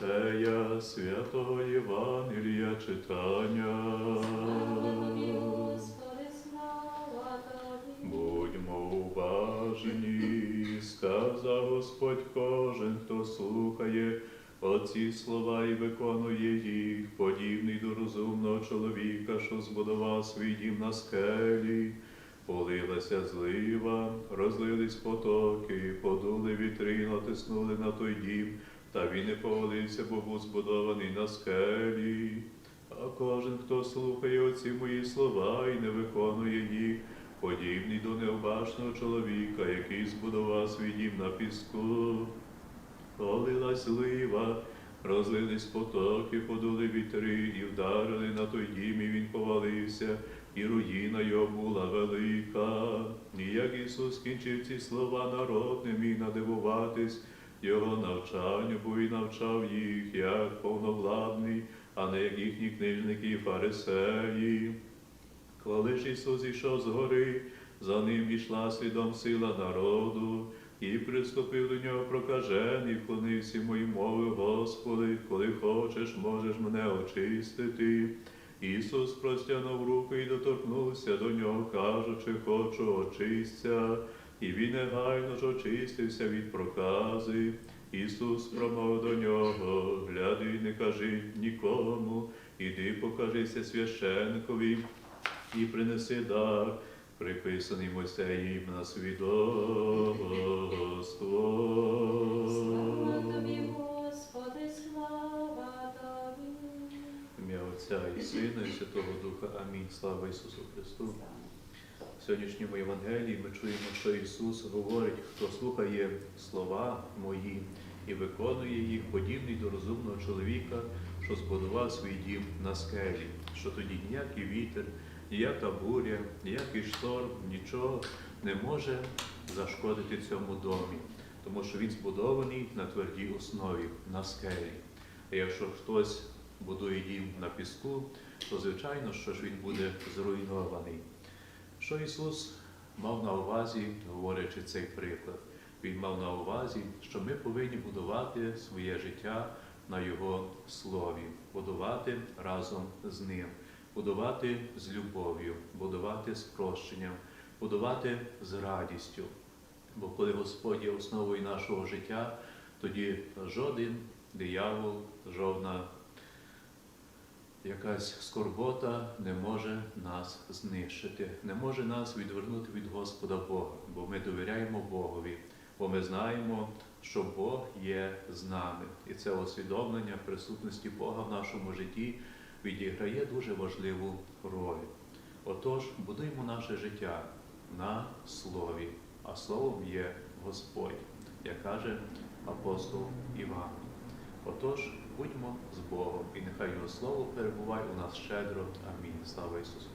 Матея, святого Євангелія читання. Будьмо уважні, сказав Господь кожен, хто слухає оці слова і виконує їх, подібний до розумного чоловіка, що збудував свій дім на скелі. Полилася злива, розлились потоки, подули вітри, натиснули на той дім, та він не повалився, бо був збудований на скелі. А кожен, хто слухає оці мої слова і не виконує їх, подібний до необачного чоловіка, який збудував свій дім на піску. Полилась лива, розлились потоки, подули вітри і вдарили на той дім, і він повалився, і руїна його була велика. І як Ісус кінчив ці слова, народ не міг надивуватись Його навчанню, бо і навчав їх як повновладний, а не як їхні книжники і фарисеї. Коли ж Ісус зійшов з гори, за ним ішла слідом сила народу, і приступив до нього прокажений, вклонився йому і мовив, Господи, коли хочеш, можеш мене очистити. Ісус простягнув руку і доторкнувся до нього, кажучи, хочу очисться. І він негайно ж очистився від прокази. Ісус промовив до нього, гляди, не кажи нікому, іди покажися священникові і принеси дар, приписаний Мойсеєм на свідоцтво. Слава Тобі, Господи, слава Тобі. Ім'я Отця і Сина, і Святого Духа. Амінь. Слава Ісусу Христу. Сьогоднішньому Євангелії ми чуємо, що Ісус говорить, хто слухає слова мої і виконує їх, подібний до розумного чоловіка, що збудував свій дім на скелі, що тоді ніякий вітер, ніяка буря, ніякий шторм, нічого не може зашкодити цьому домі, тому що він збудований на твердій основі, на скелі. А якщо хтось будує дім на піску, то звичайно, що ж він буде зруйнований. Що Ісус мав на увазі, говорячи цей приклад? Він мав на увазі, що ми повинні будувати своє життя на Його слові, будувати разом з Ним, будувати з любов'ю, будувати з прощенням, будувати з радістю. Бо коли Господь є основою нашого життя, тоді жоден диявол, жодна якась скорбота не може нас знищити, не може нас відвернути від Господа Бога, бо ми довіряємо Богові, бо ми знаємо, що Бог є з нами. І це усвідомлення присутності Бога в нашому житті відіграє дуже важливу роль. Отож, будуємо наше життя на слові, а словом є Господь, як каже апостол Іван. Отож, будьмо з Богом, і нехай Його слово перебуває у нас щедро. Амінь. Слава Ісусу!